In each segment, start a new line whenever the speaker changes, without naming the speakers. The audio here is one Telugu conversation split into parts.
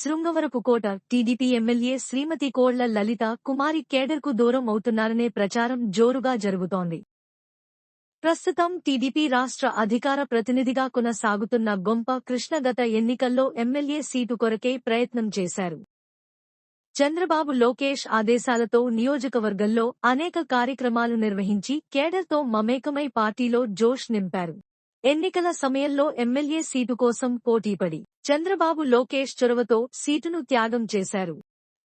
శృంగవరపుకోట టీడీపీ ఎమ్మెల్యే శ్రీమతి కోళ్ళ లలిత కుమారి కేడర్కు దూరం అవుతున్నారనే ప్రచారం జోరుగా జరుగుతోంది. ప్రస్తుతం టీడీపీ రాష్ట్ర అధికార ప్రతినిధిగా కొనసాగుతున్న గొంప కృష్ణ గత ఎన్నికల్లో ఎమ్మెల్యే సీటు కొరకే ప్రయత్నం చేశారు. చంద్రబాబు లోకేష్ ఆదేశాలతో నియోజకవర్గంలో అనేక కార్యక్రమాలు నిర్వహించి కేడర్తో మమేకమై పార్టీలో జోష్ నింపారు. ఎన్నికల సమయంలో ఎమ్మెల్యే సీటు కోసం పోటీపడి చంద్రబాబు లోకేష్ చొరవతో సీటును త్యాగం చేశారు.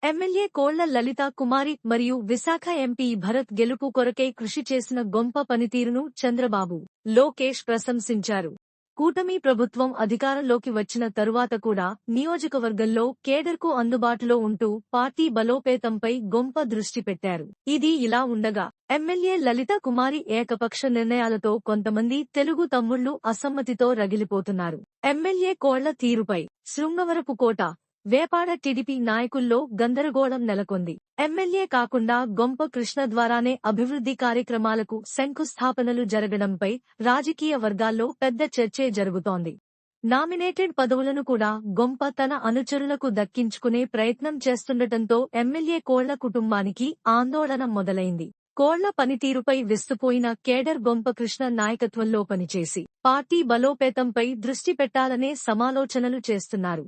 ఎమ్మెల్యే కోళ్ళ లలిత కుమారి మరియు విశాఖ ఎంపీ భరత్ గెలుపు కొరకై కృషి చేసిన గొంప పనితీరును చంద్రబాబు లోకేష్ ప్రశంసించారు. కూటమి ప్రభుత్వం అధికారంలోకి వచ్చిన తరువాత కూడా నియోజకవర్గంలో కేడర్కు అందుబాటులో ఉంటూ పార్టీ బలోపేతంపై గొంప దృష్టి పెట్టారు. ఇది ఇలా ఉండగా ఎమ్మెల్యే లలిత కుమారి ఏకపక్ష నిర్ణయాలతో కొంతమంది తెలుగు తమ్ముళ్ళు అసమ్మతితో రగిలిపోతున్నారు. ఎమ్మెల్యే కోళ్ళ తీరుపై శృంగవరపు కోట వేపాడ టీడీపీ నాయకుల్లో గందరగోళం నెలకొంది. ఎమ్మెల్యే కాకుండా గొంప కృష్ణ ద్వారానే అభివృద్ధి కార్యక్రమాలకు శంకుస్థాపనలు జరగడంపై రాజకీయ వర్గాల్లో పెద్ద చర్చే జరుగుతోంది. నామినేటెడ్ పదవులను కూడా గొంప తన అనుచరులకు దక్కించుకునే ప్రయత్నం చేస్తుండటంతో ఎమ్మెల్యే కోళ్ళ కుటుంబానికి ఆందోళన మొదలైంది. కోళ్ళ పనితీరుపై విస్తుపోయిన కేడర్ గొంపకృష్ణ నాయకత్వంలో పనిచేసి పార్టీ బలోపేతంపై దృష్టి పెట్టాలనే సమాలోచనలు చేస్తున్నారు.